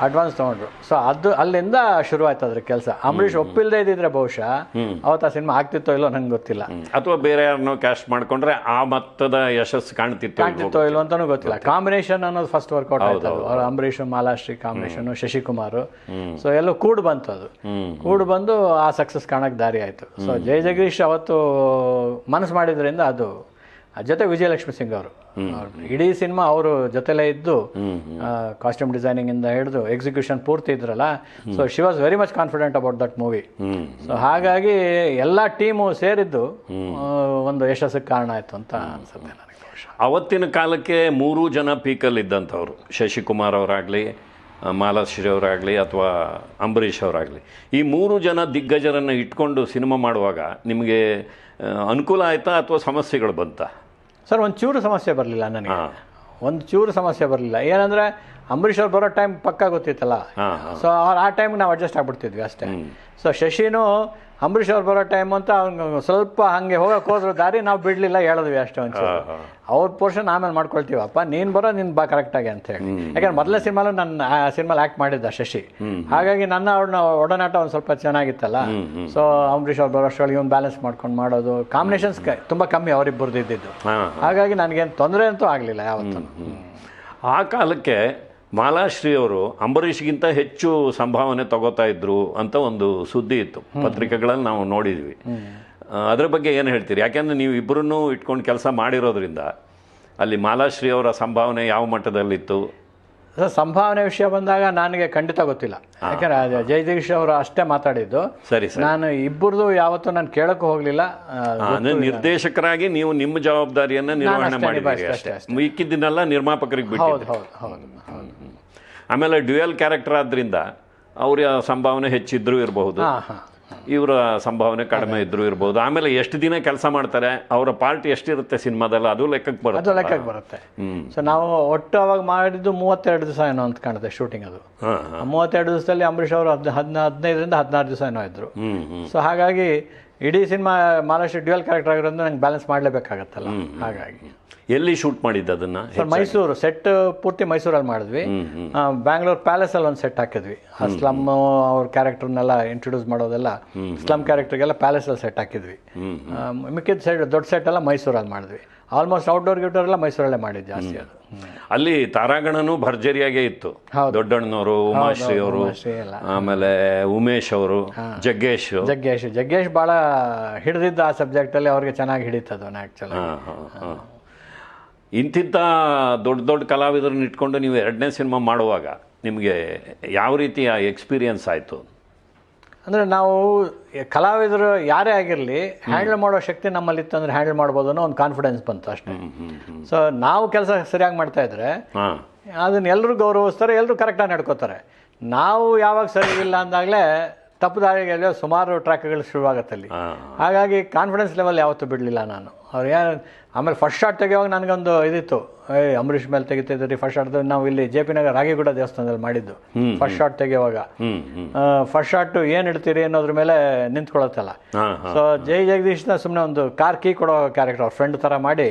ಅಡ್ವಾನ್ಸ್ ತೊಗೊಂಡ್ರು. ಸೊ ಅದು ಅಲ್ಲಿಂದ ಶುರು ಆಯ್ತು ಅದ್ರ ಕೆಲಸ ಅಂಬರೀಷ್ ಒಪ್ಪಿಲ್ಲದೆ ಇದ್ದಿದ್ರೆ ಬಹುಶಃ ಅವತ್ತು ಆ ಸಿನಿಮಾ ಆಗ್ತಿತ್ತೋ ಇಲ್ಲೋ ನಂಗೆ ಗೊತ್ತಿಲ್ಲ. ಅಥವಾ ಬೇರೆ ಯಾರನ್ನೋ ಕ್ಯಾಸ್ಟ್ ಮಾಡ್ಕೊಂಡ್ರೆ ಆ ಮಟ್ಟದ ಯಶಸ್ಸು ಕಾಣ್ತಿತ್ತು ಕಾಣ್ತಿತ್ತೋ ಇಲ್ಲೋ ಅಂತಾನೂ ಗೊತ್ತಿಲ್ಲ. ಕಾಂಬಿನೇಷನ್ ಅನ್ನೋದು ಫಸ್ಟ್ ವರ್ಕೌಟ್ ಆಯ್ತು ಅವರು ಅಂಬರೀಷ್ ಮಾಲಾಶ್ರೀ ಕಾಂಬಿನೇಷನ್ ಶಶಿಕುಮಾರ್. ಸೊ ಎಲ್ಲೋ ಕೂಡ್ ಬಂತು ಅದು. ಕೂಡ್ ಬಂದು ಆ ಸಕ್ಸಸ್ ಕಾಣಕ್ಕೆ ದಾರಿ ಆಯಿತು. ಸೊ ಜಯ ಜಗದೀಶ್ ಅವತ್ತು ಮನಸ್ಸು ಮಾಡಿದ್ರಿಂದ ಅದು. ಅದ್ ಜೊತೆ ವಿಜಯಲಕ್ಷ್ಮಿ ಸಿಂಗ್ ಅವರು. ಇಡೀ ಸಿನಿಮಾ ಅವರು ಜೊತೆಲೇ ಇದ್ದು ಕಾಸ್ಟ್ಯೂಮ್ ಡಿಸೈನಿಂಗ್ ಇಂದ ಹಿಡಿದು ಎಕ್ಸಿಕ್ಯೂಷನ್ ಪೂರ್ತಿ ಇದ್ರಲ್ಲ so she was very much confident about that movie so ಹಾಗಾಗಿ ಎಲ್ಲ ಟೀಮು ಸೇರಿದ್ದು ಒಂದು ಯಶಸ್ಸಿಗೆ ಕಾರಣ ಆಯ್ತು ಅಂತ ಅನ್ಸುತ್ತೆ ನನಗೆ ಅವತ್ತಿನ ಕಾಲಕ್ಕೆ ಮೂರೂ ಜನ ಪೀಕಲ್ ಇದ್ದಂಥವ್ರು ಶಶಿಕುಮಾರ್ ಅವರಾಗಲಿ ಮಾಲಾಶ್ರೀ ಅವರಾಗಲಿ ಅಥವಾ ಅಂಬರೀಷ್ ಅವರಾಗಲಿ. ಈ ಮೂರು ಜನ ದಿಗ್ಗಜರನ್ನು ಇಟ್ಕೊಂಡು ಸಿನಿಮಾ ಮಾಡುವಾಗ ನಿಮಗೆ ಅನುಕೂಲ ಆಯ್ತಾ ಅಥವಾ ಸಮಸ್ಯೆಗಳು ಬಂತಾ? ಸರ್ ಒಂದು ಚೂರು ಸಮಸ್ಯೆ ಬರಲಿಲ್ಲ ನನಗೆ. ಒಂದು ಚೂರು ಸಮಸ್ಯೆ ಬರಲಿಲ್ಲ. ಏನಂದರೆ ಅಂಬರೀಷ್ ಅವ್ರು ಬರೋ ಟೈಮ್ ಪಕ್ಕ ಗೊತ್ತಿತ್ತಲ್ಲ? ಸೊ ಅವ್ರು ಆ ಟೈಮ್ಗೆ ನಾವು ಅಡ್ಜಸ್ಟ್ ಆಗ್ಬಿಡ್ತಿದ್ವಿ ಅಷ್ಟೇ. ಸೊ ಶಶಿನೂ ಅಂಬರೀಷ್ ಅವ್ರು ಬರೋ ಟೈಮ್ ಅಂತ ಅವ್ನು ಸ್ವಲ್ಪ ಹಾಗೆ ಹೋಗಕ್ಕೆ ಹೋದ್ರು ದಾರಿ ನಾವು ಬಿಡಲಿಲ್ಲ ಹೇಳಿದ್ವಿ ಅಷ್ಟೇ ಒಂದು ಅವ್ರ ಪೋರ್ಷನ್ ಆಮೇಲೆ ಮಾಡ್ಕೊಳ್ತೀವಪ್ಪ. ನೀನು ಬರೋ ನೀನು ಬಾ ಕರೆಕ್ಟಾಗಿ ಅಂತ ಹೇಳಿ. ಯಾಕಂದ್ರೆ ಮೊದಲೇ ಸಿನಿಮಾಲು ನನ್ನ ಆ ಸಿನಿಮಾಲಿ ಆ್ಯಕ್ಟ್ ಮಾಡಿದ್ದ ಶಶಿ. ಹಾಗಾಗಿ ನನ್ನ ಅವ್ರನ್ನ ಒಡನಾಟ ಒಂದು ಸ್ವಲ್ಪ ಚೆನ್ನಾಗಿತ್ತಲ್ಲ. ಸೊ ಅಂಬರೀಷ್ ಅವ್ರು ಬರೋಷ್ಟೊಳಗೆ ಇವ್ನು ಬ್ಯಾಲೆನ್ಸ್ ಮಾಡ್ಕೊಂಡು ಮಾಡೋದು ಕಾಂಬಿನೇಷನ್ಸ್ ತುಂಬ ಕಮ್ಮಿ ಅವರಿಬ್ಬರದ್ದು ಇದ್ದಿದ್ದು ಹಾಗಾಗಿ ನನಗೇನು ತೊಂದರೆ ಅಂತೂ ಆಗಲಿಲ್ಲ ಯಾವತ್ತೂ. ಆ ಕಾಲಕ್ಕೆ ಮಾಲಾಶ್ರೀ ಅವರು ಅಂಬರೀಷ್ಗಿಂತ ಹೆಚ್ಚು ಸಂಭಾವನೆ ತಗೋತಾ ಇದ್ರು ಅಂತ ಒಂದು ಸುದ್ದಿ ಇತ್ತು. ಪತ್ರಿಕೆಗಳಲ್ಲಿ ನಾವು ನೋಡಿದ್ವಿ. ಅದ್ರ ಬಗ್ಗೆ ಏನು ಹೇಳ್ತೀರಿ? ಯಾಕೆಂದ್ರೆ ನೀವು ಇಬ್ಬರನ್ನೂ ಇಟ್ಕೊಂಡು ಕೆಲಸ ಮಾಡಿರೋದ್ರಿಂದ ಅಲ್ಲಿ ಮಾಲಾಶ್ರೀ ಅವರ ಸಂಭಾವನೆ ಯಾವ ಮಟ್ಟದಲ್ಲಿತ್ತು? ಸಂಭಾವನೆ ವಿಷಯ ಬಂದಾಗ ನನಗೆ ಖಂಡಿತ ಗೊತ್ತಿಲ್ಲ. ಯಾಕಂದ್ರೆ ಜಯದೀಶ್ ಅವರು ಅಷ್ಟೇ ಮಾತಾಡಿದ್ದು. ಸರಿ ನಾನು ಇಬ್ಬರದು ಯಾವತ್ತೂ ನಾನು ಕೇಳಕ್ಕೂ ಹೋಗಲಿಲ್ಲ. ನಿರ್ದೇಶಕರಾಗಿ ನೀವು ನಿಮ್ಮ ಜವಾಬ್ದಾರಿಯನ್ನ ನಿರ್ವಹಣೆ ಮಾಡಿದ್ದೀರಿ ಅಷ್ಟೇ ಮಿಕ್ಕಿದ್ದನ್ನೆಲ್ಲ ನಿರ್ಮಾಪಕರಿಗೆ ಹೌದು ಹೌದು ಹೌದು ಹೌದು. ಆಮೇಲೆ ಡ್ಯುಯಲ್ ಕ್ಯಾರೆಕ್ಟರ್ ಆದ್ರಿಂದ ಅವ್ರ ಸಂಭಾವನೆ ಹೆಚ್ಚಿದ್ರೂ ಇರಬಹುದು. ಇವರ ಸಂಭಾವನೆ ಕಡಿಮೆ ಇದ್ರು ಇರ್ಬೋದು. ಆಮೇಲೆ ಎಷ್ಟು ದಿನ ಕೆಲಸ ಮಾಡ್ತಾರೆ ಅವರ ಪಾರ್ಟಿ ಎಷ್ಟಿರುತ್ತೆ ಸಿನಿಮಾದಲ್ಲಿ ಅದು ಲೆಕ್ಕಕ್ಕೆ ಅದು ಬರುತ್ತೆ ಲೆಕ್ಕಕ್ಕೆ ಬರುತ್ತೆ. ಸೊ ನಾವು ಒಟ್ಟು ಅವಾಗ ಮಾಡಿದ್ದು ಮೂವತ್ತೆರಡು ದಿವಸ ಏನೋ ಅಂತ ಕಾಣುತ್ತೆ ಶೂಟಿಂಗ್ ಅದು. ಮೂವತ್ತೆರಡು ದಿವಸದಲ್ಲಿ ಅಂಬರೀಷ್ ಅವರು ಹದ್ ಹದಿನ ಹದಿನೈದರಿಂದ ಹದಿನಾರು ದಿವಸ ಏನೋ ಇದ್ರು. ಸೊ ಹಾಗಾಗಿ ಇಡೀ ಸಿನಿಮಾ ಮಹಾರಾಷ್ಟ್ರ ಡ್ಯುಯಲ್ ಕ್ಯಾರೆಕ್ಟರ್ ಆಗಿರೋದ್ರಿಂದ ನಂಗೆ ಬ್ಯಾಲೆನ್ಸ್ ಮಾಡಲೇಬೇಕಾಗತ್ತಲ್ಲ. ಹಾಗಾಗಿ. ಎಲ್ಲಿ ಶೂಟ್ ಮಾಡಿದ್ದು ಅದನ್ನ? ಸರ್ ಮೈಸೂರು ಸೆಟ್ ಪೂರ್ತಿ ಮೈಸೂರಲ್ಲಿ ಮಾಡಿದ್ವಿ. ಬ್ಯಾಂಗ್ಳೂರ್ ಪ್ಯಾಲೇಸ್ ಅಲ್ಲಿ ಬ್ಯಾಂಗ್ಳೂರ್ ಪ್ಯಾಲೇಸಲ್ಲಿ ಒಂದು ಸೆಟ್ ಹಾಕಿದ್ವಿ. ಆ ಸ್ಲಮ್ ಅವ್ರ ಕ್ಯಾರೆಕ್ಟರ್ನೆಲ್ಲ ಇಂಟ್ರೊಡ್ಯೂಸ್ ಮಾಡೋದೆಲ್ಲ ಸ್ಲಮ್ ಕ್ಯಾರೆಕ್ಟರ್ಗೆಲ್ಲ ಪ್ಯಾಲೇಸಲ್ಲಿ ಸೆಟ್ ಹಾಕಿದ್ವಿ. ಮಿಕ್ಕಿದ ಸೈಡ್ ದೊಡ್ಡ ಸೆಟ್ ಎಲ್ಲ ಮೈಸೂರಲ್ಲಿ ಮಾಡಿದ್ವಿ. ಆಲ್ಮೋಸ್ಟ್ ಔಟ್ಡೋರ್ ಗಿಟ್ಡೋರ್ ಎಲ್ಲ ಮೈಸೂರಲ್ಲೇ ಮಾಡಿದ್ದು ಜಾಸ್ತಿ ಅದು. ಅಲ್ಲಿ ತಾರಾಗಣನು ಭರ್ಜರಿಯಾಗೇ ಇತ್ತು. ದೊಡ್ಡಣ್ಣವರು ದೊಡ್ಡಣ್ಣನವರು ಉಮಾಶ್ರೀ ಅವರು ಆಮೇಲೆ ಉಮೇಶ್ ಅವರು ಜಗ್ಗೇಶ್. ಜಗ್ಗೇಶ್ ಜಗ್ಗೇಶ್ ಭಾಳ ಹಿಡಿದಿದ್ದ ಆ ಸಬ್ಜೆಕ್ಟಲ್ಲಿ ಅವ್ರಿಗೆ ಚೆನ್ನಾಗಿ ಹಿಡಿತದ್ ಆ್ಯಕ್ಚುಲಿ ಹಾ. ಇಂತಿಂಥ ದೊಡ್ಡ ದೊಡ್ಡ ಕಲಾವಿದರನ್ನ ಇಟ್ಕೊಂಡು ನೀವು ಎರಡನೇ ಸಿನಿಮಾ ಮಾಡುವಾಗ ನಿಮಗೆ ಯಾವ ರೀತಿಯ ಎಕ್ಸ್ಪೀರಿಯನ್ಸ್ ಆಯಿತು? ಅಂದರೆ ನಾವು ಕಲಾವಿದರು ಯಾರೇ ಆಗಿರಲಿ ಹ್ಯಾಂಡಲ್ ಮಾಡೋ ಶಕ್ತಿ ನಮ್ಮಲ್ಲಿತ್ತು ಅಂದರೆ ಹ್ಯಾಂಡಲ್ ಮಾಡ್ಬೋದು ಅನ್ನೋ ಒಂದು ಕಾನ್ಫಿಡೆನ್ಸ್ ಬಂತು ಅಷ್ಟೇ. ಸೊ ನಾವು ಕೆಲಸ ಸರಿಯಾಗಿ ಮಾಡ್ತಾ ಇದ್ರೆ ಅದನ್ನ ಎಲ್ಲರೂ ಗೌರವಿಸ್ತಾರೆ ಎಲ್ಲರೂ ಕರೆಕ್ಟಾಗಿ ನಡ್ಕೋತಾರೆ. ನಾವು ಯಾವಾಗ ಸರಿ ಇಲ್ಲ ಅಂದಾಗಲೇ ತಪ್ಪು ದಾರಿಗೆ ಎಳೆಯೋ ಸುಮಾರು ಟ್ರ್ಯಾಕ್ಗಳು ಶುರುವಾಗತ್ತಲ್ಲಿ ಹಾಗಾಗಿ ಕಾನ್ಫಿಡೆನ್ಸ್ ಲೆವೆಲ್ ಯಾವತ್ತೂ ಬಿಡಲಿಲ್ಲ ನಾನು. ಅವ್ರು ಏನು ಆಮೇಲೆ ಫಸ್ಟ್ ಶಾಟ್ ತೆಗೆಯುವಾಗ ನನಗೊಂದು ಇದಿತ್ತು. ಏ ಅಂಬರೀಷ್ ಮೇಲೆ ತೆಗಿತಿದ್ರಿ ಫಸ್ಟ್ ಶಾಟ್ ನಾವು ಇಲ್ಲಿ ಜೆ ಪಿ ನಗರ ರಾಗಿಗುಡ ದೇವಸ್ಥಾನದಲ್ಲಿ ಮಾಡಿದ್ದು. ಫಸ್ಟ್ ಶಾಟ್ ತೆಗೆಯುವಾಗ. ಫಸ್ಟ್ ಶಾಟ್ ಏನು ಇಡ್ತೀರಿ ಅನ್ನೋದ್ರ ಮೇಲೆ ನಿಂತ್ಕೊಳ್ಳುತ್ತಲ್ಲ ಹಾ ಸೊ ಜೈ ಜಗದೀಶ್ನ ಸುಮ್ಮನೆ ಒಂದು ಕಾರ್ ಕೀ ಕೊಡೋ ಕ್ಯಾರೆಕ್ಟರ್ ಅವ್ರ ಫ್ರೆಂಡ್ ತರ ಮಾಡಿ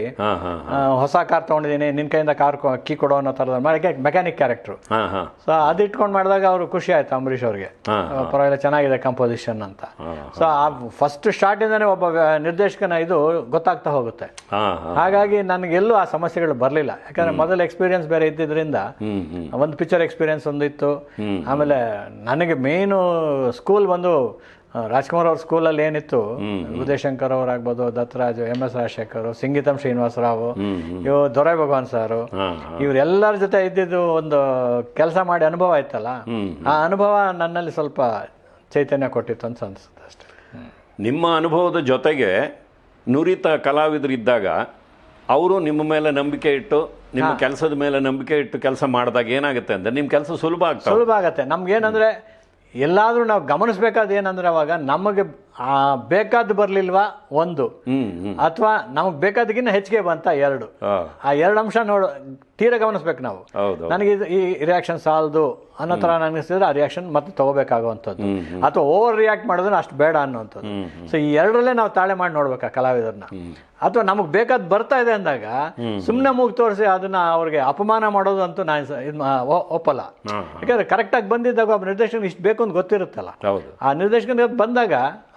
ಹೊಸ ಕಾರ್ ತೊಗೊಂಡಿದ್ದೀನಿ ನಿನ್ ಕೈಯಿಂದ ಕಾರ್ ಕೀ ಕೊಡೋ ಅನ್ನೋ ಥರದ ಮಾಡಿ ಮೆಕ್ಯಾನಿಕ್ ಕ್ಯಾರೆಕ್ಟ್ರು ಸೊ ಅದು ಇಟ್ಕೊಂಡು ಮಾಡಿದಾಗ ಅವರು ಖುಷಿ ಆಯ್ತು ಅಂಬರೀಷ್ ಅವ್ರಿಗೆ. ಪರವಾಗಿಲ್ಲ ಚೆನ್ನಾಗಿದೆ ಕಂಪೋಸಿಷನ್ ಅಂತ. ಸೊ ಆ ಫಸ್ಟ್ ಸ್ಟಾರ್ಟಿಂದನೇ ಒಬ್ಬ ನಿರ್ದೇಶಕನ ಇದು ಗೊತ್ತಾಗ್ತಾ ಹೋಗುತ್ತೆ. ಹಾಗಾಗಿ ನನಗೆಲ್ಲೂ ಆ ಸಮಸ್ಯೆಗಳು ಬರಲಿಲ್ಲ. ಯಾಕಂದ್ರೆ ಮೊದಲ ಎಕ್ಸ್ಪೀರಿಯನ್ಸ್ ಬೇರೆ ಇದ್ದಿದ್ರಿಂದ ಒಂದು ಪಿಕ್ಚರ್ ಎಕ್ಸ್ಪೀರಿಯನ್ಸ್ ಒಂದಿತ್ತು. ಆಮೇಲೆ ನನಗೆ ಮೇನು ಸ್ಕೂಲ್ ಬಂದು ರಾಜ್ಕುಮಾರ್ ಅವ್ರ ಸ್ಕೂಲಲ್ಲಿ ಏನಿತ್ತು ಉದಯಶಂಕರ್ ಅವರಾಗ್ಬೋದು ದತ್ತರಾಜ್ ಎಂ ಎಸ್ ರಾಜಶೇಖರ್ ಸಿಂಗೀತಂ ಶ್ರೀನಿವಾಸರಾವ್ ಇವು ದೊರೈ ಭಗವಾನ್ ಸಾರು. ಇವರೆಲ್ಲರ ಜೊತೆ ಇದ್ದಿದ್ದು ಒಂದು ಕೆಲಸ ಮಾಡಿ ಅನುಭವ ಆಯ್ತಲ್ಲ? ಆ ಅನುಭವ ನನ್ನಲ್ಲಿ ಸ್ವಲ್ಪ ಚೈತನ್ಯ ಕೊಟ್ಟಿತ್ತು ಅಂತ ಅನ್ಸುತ್ತೆ ಅಷ್ಟೇ. ನಿಮ್ಮ ಅನುಭವದ ಜೊತೆಗೆ ನುರಿತ ಕಲಾವಿದರಿದ್ದಾಗ ಅವರು ನಿಮ್ಮ ಮೇಲೆ ನಂಬಿಕೆ ಇಟ್ಟು ನಿಮ್ಮ ಕೆಲಸದ ಮೇಲೆ ನಂಬಿಕೆ ಇಟ್ಟು ಕೆಲಸ ಮಾಡಿದಾಗ ಏನಾಗುತ್ತೆ ಅಂದರೆ ನಿಮ್ಮ ಕೆಲಸ ಸುಲಭ ಆಗ್ತದೆ ಸುಲಭ ಆಗುತ್ತೆ. ನಮ್ಗೇನಂದರೆ ಎಲ್ಲಾದರೂ ನಾವು ಗಮನಿಸ್ಬೇಕಾದ ಏನಂದ್ರೆ ಅವಾಗ ನಮಗೆ ಬೇಕಾದ್ದು ಬರ್ಲಿಲ್ವಾ? ಒಂದು. ಅಥವಾ ನಮಗೆ ಬೇಕಾದಗಿನ್ನ ಹೆಚ್ಚಿಗೆ ಬಂತ ಎರಡು. ಆ ಎರಡು ಅಂಶ ನೋಡ ತೀರ ಗಮನಿಸ್ಬೇಕು ನಾವು. ನನಗೆ ಇದು ಈ ರಿಯಾಕ್ಷನ್ ಸಾಲದು ಅನ್ನೋ ಥರ ನನಗಿಸಿದ್ರೆ ಆ ರಿಯಾಕ್ಷನ್ ಮತ್ತೆ ತಗೋಬೇಕಾಗುವಂಥದ್ದು. ಅಥವಾ ಓವರ್ ರಿಯಾಕ್ಟ್ ಮಾಡಿದ್ರೆ ಅಷ್ಟು ಬೇಡ ಅನ್ನೋವಂಥದ್ದು. ಸೊ ಈ ಎರಡರಲ್ಲೇ ನಾವು ತಾಳೆ ಮಾಡಿ ನೋಡ್ಬೇಕು ಆ ಕಲಾವಿದರನ್ನ. ಅಥವಾ ನಮಗೆ ಬೇಕಾದ್ ಬರ್ತಾ ಇದೆ ಅಂದಾಗ ಸುಮ್ಮನೆ ಮೂಗ್ ತೋರಿಸಿ ಅದನ್ನ ಅವ್ರಿಗೆ ಅಪಮಾನ ಮಾಡೋದು ಅಂತೂ ನಾನು ಒಪ್ಪಲ್ಲ. ಯಾಕಂದ್ರೆ ಕರೆಕ್ಟಾಗಿ ಬಂದಿದ್ದಾಗ ಒಬ್ಬ ಇಷ್ಟು ಬೇಕು ಅಂತ ಗೊತ್ತಿರುತ್ತಲ್ಲ. ಆ ನಿರ್ದೇಶಕನ ಬಂದಾಗ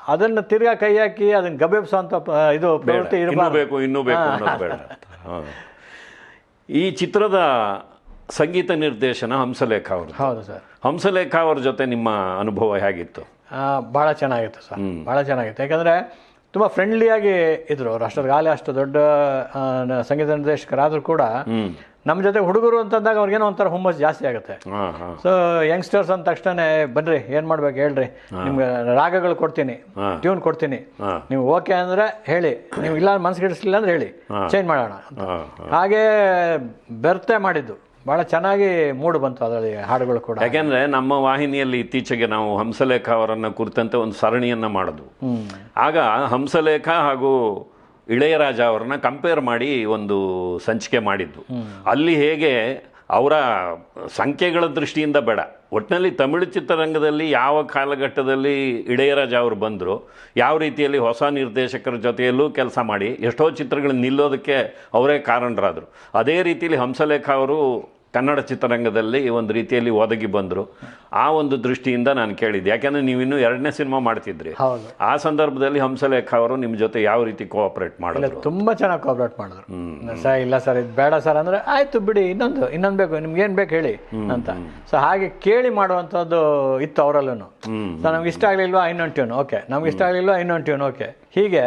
ಅದನ್ನ ತಿರ್ಗಾ ಕೈ ಹಾಕಿ ಅದನ್ನು ಗಬೆಬ್ಸೋಂಥ ಅಂತ ಇದು ಪ್ರವೃತ್ತಿ ಇನ್ನೂ ಇರಬಾರ್ದು ಬೇಕು ಇನ್ನೂ ಬೇಕು ಅನ್ನೋದು ಬೇಡ ಅಂತ. ಹಾ. ಈ ಚಿತ್ರದ ಸಂಗೀತ ನಿರ್ದೇಶನ ಹಂಸಲೇಖ ಅವರು ಹೌದು ಸರ್. ಹಂಸಲೇಖ ಅವ್ರ ಜೊತೆ ನಿಮ್ಮ ಅನುಭವ ಹೇಗಿತ್ತು? ಭಾಳ ಚೆನ್ನಾಗಿತ್ತು ಸರ್. ಭಾಳ ಚೆನ್ನಾಗಿತ್ತು. ಯಾಕಂದರೆ ತುಂಬ ಫ್ರೆಂಡ್ಲಿಯಾಗಿ ಇದ್ರು ಅವ್ರು. ಗಾಲಿ ಅಷ್ಟು ದೊಡ್ಡ ಸಂಗೀತ ನಿರ್ದೇಶಕರಾದರೂ ಕೂಡ ನಮ್ಮ ಜೊತೆ ಹುಡುಗರು ಅಂತಂದಾಗ ಅವ್ರಿಗೇನೋ ಒಂಥರ ಹುಮ್ಮಸ್ ಜಾಸ್ತಿ ಆಗುತ್ತೆ. ಸೊ ಯಂಗ್ಸ್ಟರ್ಸ್ ಅಂದ ತಕ್ಷಣ ಬನ್ರಿ ಏನು ಮಾಡ್ಬೇಕು ಹೇಳ್ರಿ. ನಿಮ್ಗೆ ರಾಗಗಳು ಕೊಡ್ತೀನಿ ಟ್ಯೂನ್ ಕೊಡ್ತೀನಿ. ನೀವು ಓಕೆ ಅಂದರೆ ಹೇಳಿ ನೀವು ಇಲ್ಲ ಮನ್ಸಿಗೆ ಹಿಡಿಸ್ಲಿಲ್ಲ ಅಂದ್ರೆ ಹೇಳಿ ಚೇಂಜ್ ಮಾಡೋಣ. ಹಾಗೆ ಬೆರ್ತೆ ಮಾಡಿದ್ದು. ಭಾಳ ಚೆನ್ನಾಗಿ ಮೂಡ್ ಬಂತು ಅದರಲ್ಲಿ ಹಾಡುಗಳು ಕೂಡ. ಯಾಕೆಂದ್ರೆ ನಮ್ಮ ವಾಹಿನಿಯಲ್ಲಿ ಇತ್ತೀಚೆಗೆ ನಾವು ಹಂಸಲೇಖ ಅವರನ್ನ ಕುರಿತಂತೆ ಒಂದು ಸರಣಿಯನ್ನ ಮಾಡಿದ್ವು ಆಗ ಹಂಸಲೇಖ ಹಾಗೂ ಇಳೆಯರಾಜ ಅವರನ್ನ ಕಂಪೇರ್ ಮಾಡಿ ಒಂದು ಸಂಚಿಕೆ ಮಾಡಿದ್ದು. ಅಲ್ಲಿ ಹೇಗೆ ಅವರ ಸಂಖ್ಯೆಗಳ ದೃಷ್ಟಿಯಿಂದ ಬೇಡ. ಒಟ್ಟಿನಲ್ಲಿ ತಮಿಳು ಚಿತ್ರರಂಗದಲ್ಲಿ ಯಾವ ಕಾಲಘಟ್ಟದಲ್ಲಿ ಇಳೆಯರಾಜ ಅವರು ಬಂದರು ಯಾವ ರೀತಿಯಲ್ಲಿ ಹೊಸ ನಿರ್ದೇಶಕರ ಜೊತೆಯಲ್ಲೂ ಕೆಲಸ ಮಾಡಿ ಎಷ್ಟೋ ಚಿತ್ರಗಳು ನಿಲ್ಲೋದಕ್ಕೆ ಅವರೇ ಕಾರಣರಾದರು. ಅದೇ ರೀತಿಯಲ್ಲಿ ಹಂಸಲೇಖ ಅವರು ಕನ್ನಡ ಚಿತ್ರರಂಗದಲ್ಲಿ ಒಂದು ರೀತಿಯಲ್ಲಿ ಒದಗಿ ಬಂದರು. ಆ ಒಂದು ದೃಷ್ಟಿಯಿಂದ ನಾನು ಕೇಳಿದ್ದೆ. ಯಾಕೆಂದರೆ ನೀವು ಇನ್ನೂ ಎರಡನೇ ಸಿನಿಮಾ ಮಾಡ್ತಿದ್ರಿ. ಆ ಸಂದರ್ಭದಲ್ಲಿ ಹಂಸಲೇಖ ಅವರು ನಿಮ್ಮ ಜೊತೆ ಯಾವ ರೀತಿ ಕೋಆಪರೇಟ್ ಮಾಡಿದ್ರು? ತುಂಬ ಚೆನ್ನಾಗಿ ಕೋಆಪರೇಟ್ ಮಾಡಿದ್ರು. ಸರ್ ಇಲ್ಲ ಸರ್ ಇದು ಬೇಡ ಸರ್ ಅಂದರೆ ಆಯ್ತು ಬಿಡಿ ಇನ್ನೊಂದು ಇನ್ನೊಂದು ಬೇಕು ನಿಮ್ಗೆ ಏನು ಬೇಕು ಹೇಳಿ ಅಂತ. ಸೊ ಹಾಗೆ ಕೇಳಿ ಮಾಡುವಂಥದ್ದು ಇತ್ತು ಅವರಲ್ಲೂ ಸೊ ನಮ್ಗೆ ಇಷ್ಟ ಆಗಲಿಲ್ವಾ? ಇನ್ನೊಂದು ಟ್ಯೂನ್ ಓಕೆ ನಮ್ಗೆ ಇಷ್ಟ ಆಗಲಿಲ್ವಾ? ಇನ್ನೊಂದು ಟ್ಯೂನ್ ಓಕೆ ಹೀಗೆ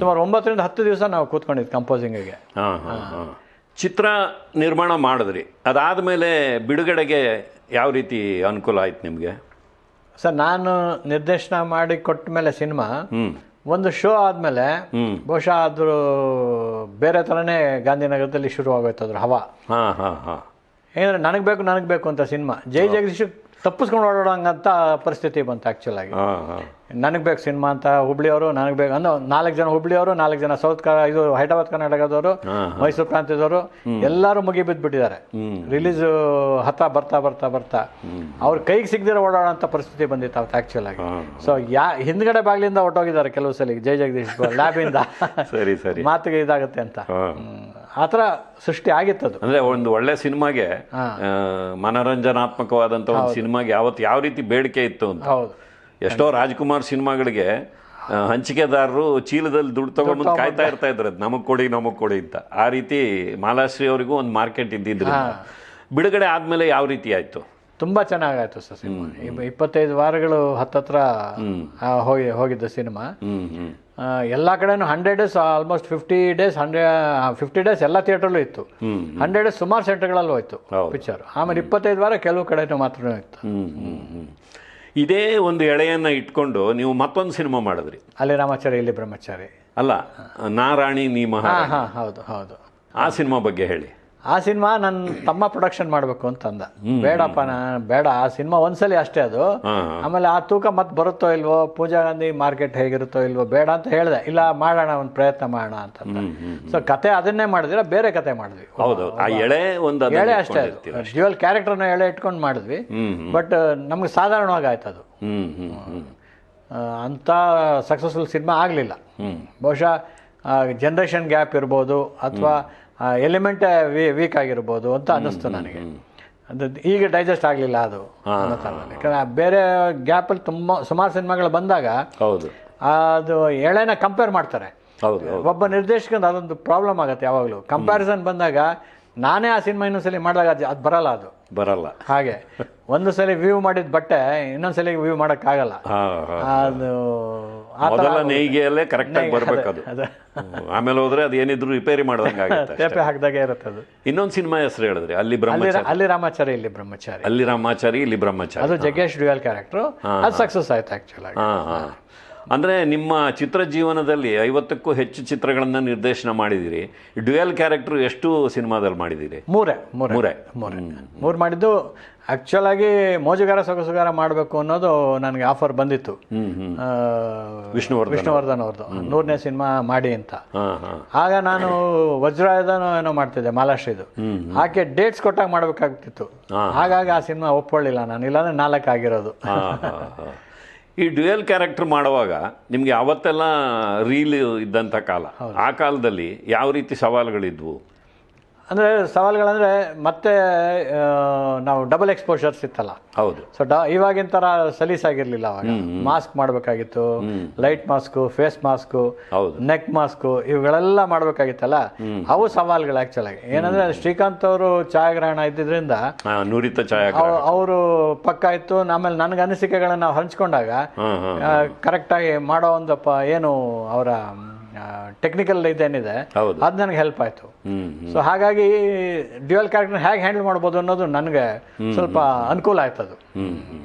ಸುಮಾರು ಒಂಬತ್ತರಿಂದ ಹತ್ತು ದಿವಸ ನಾವು ಕೂತ್ಕೊಂಡಿದ್ದು ಕಂಪೋಸಿಂಗಿಗೆ ಚಿತ್ರ ನಿರ್ಮಾಣ ಮಾಡಿದ್ರಿ. ಅದಾದ ಮೇಲೆ ಬಿಡುಗಡೆಗೆ ಯಾವ ರೀತಿ ಅನುಕೂಲ ಆಯ್ತು ನಿಮಗೆ? ಸರ್ ನಾನು ನಿರ್ದೇಶನ ಮಾಡಿ ಕೊಟ್ಟ ಮೇಲೆ ಸಿನಿಮಾ ಒಂದು ಶೋ ಆದಮೇಲೆ ಬಹುಶಃ ಅದ್ರ ಬೇರೆ ಥರನೇ ಗಾಂಧಿನಗರದಲ್ಲಿ ಶುರು ಆಗೋಯ್ತು ಅದ್ರ ಹವಾ. ಹಾಂ ಹಾಂ ಹಾಂ. ಏನಂದ್ರೆ ನನಗೆ ಬೇಕು ನನಗೆ ಬೇಕು ಅಂತ ಸಿನಿಮಾ. ಜೈ ಜಗದೀಶ್ ತಪ್ಪಿಸ್ಕೊಂಡು ಓಡಾಡೋಂಗಂತ ಪರಿಸ್ಥಿತಿ ಬಂತು ಆ್ಯಕ್ಚುಲ್ ಆಗಿ. ಹಾಂ ಹಾಂ. ನನಗೆ ಬೇಕು ಸಿನಿಮಾ ಅಂತ ಹುಬ್ಳಿಯವರು ನನಗೆ ಬೇಕು ಅಂದ್ರೆ ನಾಲ್ಕು ಜನ ಹುಬ್ಳಿಯವರು ನಾಲ್ಕು ಜನ ಸೌತ್ ಇದು ಹೈದರಾಬಾದ್ ಕರ್ನಾಟಕದವರು ಮೈಸೂರು ಪ್ರಾಂತ್ಯದವರು ಎಲ್ಲರೂ ಮುಗಿ ಬಿದ್ದುಬಿಟ್ಟಿದ್ದಾರೆ ರಿಲೀಸ್ ಹತ್ತ ಬರ್ತಾ ಬರ್ತಾ ಬರ್ತಾ. ಅವ್ರ ಕೈಗೆ ಸಿಗದಿರೋ ಓಡಾಡೋಂಥ ಪರಿಸ್ಥಿತಿ ಬಂದಿತ್ತು ಅವತ್ತು ಆ್ಯಕ್ಚುಲ್ ಆಗಿ. ಸೊ ಯಾ ಹಿಂದ್ಗಡೆ ಬಾಗಿಲಿಂದ ಹೊಟ್ಟೋಗಿದ್ದಾರೆ ಕೆಲವು ಸಲ ಜೈ ಜಗದೀಶ್ ಲ್ಯಾಬಿಂದ. [laughs] ಸರಿ ಸರಿ. ಮಾತಿಗೆ ಇದಾಗುತ್ತೆ ಅಂತ. ಆ ಥರ ಸೃಷ್ಟಿ ಆಗಿತ್ತದು. ಅಂದರೆ ಒಂದು ಒಳ್ಳೆ ಸಿನಿಮಾಗೆ ಮನೋರಂಜನಾತ್ಮಕವಾದಂಥ ಒಂದು ಸಿನಿಮಾ ಒಂದು ಸಿನಿಮಾಗೆ ಯಾವತ್ತು ಯಾವ ರೀತಿ ಬೇಡಿಕೆ ಇತ್ತು ಅಂತ. ಹೌದು. ಎಷ್ಟೋ ರಾಜ್ಕುಮಾರ್ ಸಿನಿಮಾಗಳಿಗೆ ಹಂಚಿಕೆದಾರರು ಚೀಲದಲ್ಲಿ ದುಡ್ಡು ತಗೊಂಡ್ಬಂದು ಕಾಯ್ತಾ ಇರ್ತಾ ಇದ್ರು. ನಮಗ್ ಕೊಡಿ ನಮಗ್ ಕೊಡಿ ಅಂತ. ಆ ರೀತಿ ಮಾಲಾಶ್ರೀ ಅವರಿಗೂ ಒಂದು ಮಾರ್ಕೆಟ್ ಇದ್ದಿದ್ರು ಬಿಡುಗಡೆ ಆದಮೇಲೆ ಯಾವ ರೀತಿ ಆಯಿತು? ತುಂಬ ಚೆನ್ನಾಗಾಯ್ತು ಸರ್ ಸಿನಿಮಾ. ಇಪ್ಪತ್ತೈದು ವಾರಗಳು ಹತ್ತತ್ರ ಹೋಗಿ ಹೋಗಿದ್ದ ಸಿನಿಮಾ. ಎಲ್ಲ ಕಡೆನೂ hundred days almost fifty days hundred fifty days ಎಲ್ಲ ಥಿಯೇಟ್ರಲ್ಲೂ ಇತ್ತು. ಹಂಡ್ರೆಡ್ ಡೇಸ್ ಸುಮಾರು ಸೆಂಟರ್ಗಳಲ್ಲೂ ಹೋಯ್ತು. ಪಿಕ್ಚರ್ ಆಮೇಲೆ ಇಪ್ಪತ್ತೈದು ವಾರ ಕೆಲವು ಕಡೆನೂ ಮಾತ್ರ ಇತ್ತು. ಇದೇ ಒಂದು ಎಳೆಯನ್ನ ಇಟ್ಕೊಂಡು ನೀವು ಮತ್ತೊಂದು ಸಿನಿಮಾ ಮಾಡಿದ್ರಿ. ಅಲ್ಲಿ ರಾಮಾಚಾರಿ ಇಲ್ಲಿ ಬ್ರಹ್ಮಚಾರಿ. ಅಲ್ಲ ನಾರಾಣಿ ನೀ ಮಹಾ ಹಾಂ ಹಾಂ ಹೌದು ಹೌದು. ಆ ಸಿನಿಮಾ ಬಗ್ಗೆ ಹೇಳಿ. ಆ ಸಿನಿಮಾ ನನ್ನ ತಮ್ಮ ಪ್ರೊಡಕ್ಷನ್ ಮಾಡಬೇಕು ಅಂತಂದ. ಬೇಡಪ್ಪ ನಾನು ಬೇಡ ಆ ಸಿನಿಮಾ ಒಂದ್ಸಲಿ ಅಷ್ಟೇ ಅದು. ಆಮೇಲೆ ಆ ತೂಕ ಮತ್ತೆ ಬರುತ್ತೋ ಇಲ್ವೋ ಪೂಜಾ ಗಾಂಧಿ ಮಾರ್ಕೆಟ್ ಹೇಗಿರುತ್ತೋ ಇಲ್ವೋ ಬೇಡ ಅಂತ ಹೇಳಿದೆ. ಇಲ್ಲ ಮಾಡೋಣ ಒಂದು ಪ್ರಯತ್ನ ಮಾಡೋಣ ಅಂತ ಸೊ ಕತೆ ಅದನ್ನೇ ಮಾಡಿದ್ರೆ ಬೇರೆ ಕತೆ ಮಾಡಿದ್ವಿ. ಹೌದು ಆ ಎಳೆ ಒಂದು ಎಳೆ ಅಷ್ಟೇ ಅದು. ಡ್ಯುವಲ್ ಕ್ಯಾರೆಕ್ಟರ್ನ ಎಳೆ ಇಟ್ಕೊಂಡು ಮಾಡಿದ್ವಿ. ಬಟ್ ನಮ್ಗೆ ಸಾಧಾರಣವಾಗಿ ಆಯ್ತು ಅದು. ಅಂತ ಅಂಥ ಸಕ್ಸಸ್ಫುಲ್ ಸಿನಿಮಾ ಆಗಲಿಲ್ಲ. ಬಹುಶಃ ಜನ್ರೇಷನ್ ಗ್ಯಾಪ್ ಇರ್ಬೋದು ಅಥವಾ ಎಲಿಮೆಂಟೇ ವೀಕ್ ಆಗಿರ್ಬೋದು ಅಂತ ಅನ್ನಿಸ್ತು ನನಗೆ. ಅದು ಈಗ ಡೈಜೆಸ್ಟ್ ಆಗಲಿಲ್ಲ ಅದು ಯಾಕಂದರೆ ಬೇರೆ ಗ್ಯಾಪಲ್ಲಿ ತುಂಬ ಸುಮಾರು ಸಿನಿಮಾಗಳು ಬಂದಾಗ ಹೌದು. ಅದು ಎಳೆನ ಕಂಪೇರ್ ಮಾಡ್ತಾರೆ. ಒಬ್ಬ ನಿರ್ದೇಶಕನ ಅದೊಂದು ಪ್ರಾಬ್ಲಮ್ ಆಗುತ್ತೆ ಯಾವಾಗಲೂ. ಕಂಪ್ಯಾರಿಸನ್ ಬಂದಾಗ ನಾನೇ ಆ ಸಿನಿಮಾ ಇನ್ನೊಂದ್ಸಲಿ ಮಾಡಿದಾಗ ಅದು ಅದು ಬರಲ್ಲ ಅದು. ಬರಲ್ಲ. ಹಾಗೆ. ಒಂದು ಸಲ ವ್ಯೂ ಮಾಡಿದ ಬಟ್ಟೆ ಇನ್ನೊಂದ್ಸಲಿ ವ್ಯೂ ಮಾಡೋಕ್ಕಾಗಲ್ಲ. ಅದು ಮೊದಲ ನೇಯ್ಗೆಯಲ್ಲೇ ಕರೆಕ್ಟಾಗಿ ಬರ್ಬೇಕು ಅದು. ಅದು ಆಮೇಲೆ ಹೋದ್ರೆ ಅದು ಏನಿದ್ರು ರಿಪೇರಿ ಮಾಡ್ದಂಗೆ [laughs] ಆಗುತ್ತೆ ತೇಪೆ ಹಾಕಿದಾಗೆ ಇರುತ್ತೆ ಅದು. ಇನ್ನೊಂದು ಸಿನಿಮಾ ಹೆಸರು ಹೇಳಿದ್ರಿ ಅಲ್ಲಿ ಬ್ರಹ್ಮಚಾರಿ. ಅಲ್ಲಿ ರಾಮಾಚಾರಿ ಇಲ್ಲಿ ಬ್ರಹ್ಮಚಾರಿ. ಅಲ್ಲಿ ರಾಮಾಚಾರಿ ಇಲ್ಲಿ ಬ್ರಹ್ಮಚಾರಿ. ಅದು ಜಗ್ಗೇಶ್ ಡ್ಯುಯಲ್ ಕ್ಯಾರೆಕ್ಟರ್ ಅದು ಸಕ್ಸಸ್ ಆಯ್ತು ಆ್ಯಕ್ಚುಲಾಗಿ ಹಾ. ಅಂದ್ರೆ ನಿಮ್ಮ ಚಿತ್ರ ಜೀವನದಲ್ಲಿ ಐವತ್ತಕ್ಕೂ ಹೆಚ್ಚು ಚಿತ್ರಗಳನ್ನು ನಿರ್ದೇಶನ ಮಾಡಿದಿರಿ ಡ್ಯುಯಲ್ ಕ್ಯಾರೆಕ್ಟರ್ ಎಷ್ಟು ಸಿನಿಮಾದಲ್ಲಿ ಮಾಡಿದಿರಿ ಮೂರೇ ಮೂರೇ ಮೂರೇ. ಮೂರೇ. ಮೂರು ಮಾಡಿದ್ದು ಆ್ಯಕ್ಚುಲಾಗಿ ಆಗಿ ಮೋಜುಗಾರ ಸೊಗಸುಗಾರ ಮಾಡಬೇಕು ಅನ್ನೋದು ನನಗೆ ಆಫರ್ ಬಂದಿತ್ತು. ವಿಷ್ಣುವರ್ಧನ್ ವಿಷ್ಣುವರ್ಧನ್ ಅವ್ರದ್ದು. ನೂರನೇ ಸಿನಿಮಾ ಮಾಡಿ ಅಂತ. ಆಗ ನಾನು ವಜ್ರಾಯದನೋ ಏನೋ ಮಾಡ್ತಿದ್ದೆ ಮಾಲಾಶ್ರೀದು. ಆಕೆ ಡೇಟ್ಸ್ ಕೊಟ್ಟಾಗ ಮಾಡಬೇಕಾಗ್ತಿತ್ತು. ಹಾಗಾಗಿ ಆ ಸಿನಿಮಾ ಒಪ್ಕೊಳ್ಳಿಲ್ಲ ನಾನು ಇಲ್ಲಾಂದ್ರೆ ನಾಲ್ಕು ಆಗಿರೋದು. ಈ ಡ್ಯುಯಲ್ ಕ್ಯಾರೆಕ್ಟರ್ ಮಾಡುವಾಗ ನಿಮಗೆ ಅವತ್ತೆಲ್ಲ ರೀಲ್ ಇದ್ದಂಥ ಕಾಲ. ಆ ಕಾಲದಲ್ಲಿ ಯಾವ ರೀತಿ ಸವಾಲುಗಳಿದ್ವು? ಅಂದರೆ ಸವಾಲುಗಳಂದರೆ ಮತ್ತೆ ನಾವು ಡಬಲ್ ಎಕ್ಸ್ಪೋಷರ್ಸ್ ಇತ್ತಲ್ಲ. ಹೌದು. ಸೊ ಡ ಇವಾಗಿನ ಥರ ಸಲೀಸಾಗಿರಲಿಲ್ಲ ಅವಾಗ. ಮಾಸ್ಕ್ ಮಾಡಬೇಕಾಗಿತ್ತು light mask face mask neck mask ಇವುಗಳೆಲ್ಲ ಮಾಡಬೇಕಾಗಿತ್ತಲ್ಲ. ಅವು ಸವಾಲುಗಳು ಆ್ಯಕ್ಚುಲಾಗಿ ಏನಂದರೆ ಶ್ರೀಕಾಂತ್ ಅವರು ಛಾಯಾಗ್ರಹಣ ಇದ್ದಿದ್ರಿಂದ ನುರಿತ ಅವರು ಪಕ್ಕ ಇತ್ತು. ಆಮೇಲೆ ನನಗೆ ಅನಿಸಿಕೆಗಳನ್ನ ನಾವು ಹಂಚ್ಕೊಂಡಾಗ ಹಾ ಹಾ ಕರೆಕ್ಟಾಗಿ ಮಾಡೋ ಒಂದಪ್ಪ ಏನು ಅವರ ಟೆಕ್ನಿಕಲ್ ಇದೇನಿದೆ ಅದು ನನಗೆ ಹೆಲ್ಪ್ ಆಯಿತು. ಸೊ ಹಾಗಾಗಿ ಡ್ಯುಯಲ್ ಕ್ಯಾರೆಕ್ಟರ್ ಹೇಗೆ ಹ್ಯಾಂಡಲ್ ಮಾಡ್ಬೋದು ಅನ್ನೋದು ನನಗೆ ಸ್ವಲ್ಪ ಅನುಕೂಲ ಆಯ್ತು ಅದು ಹ್ಮ್ ಹ್ಮ್.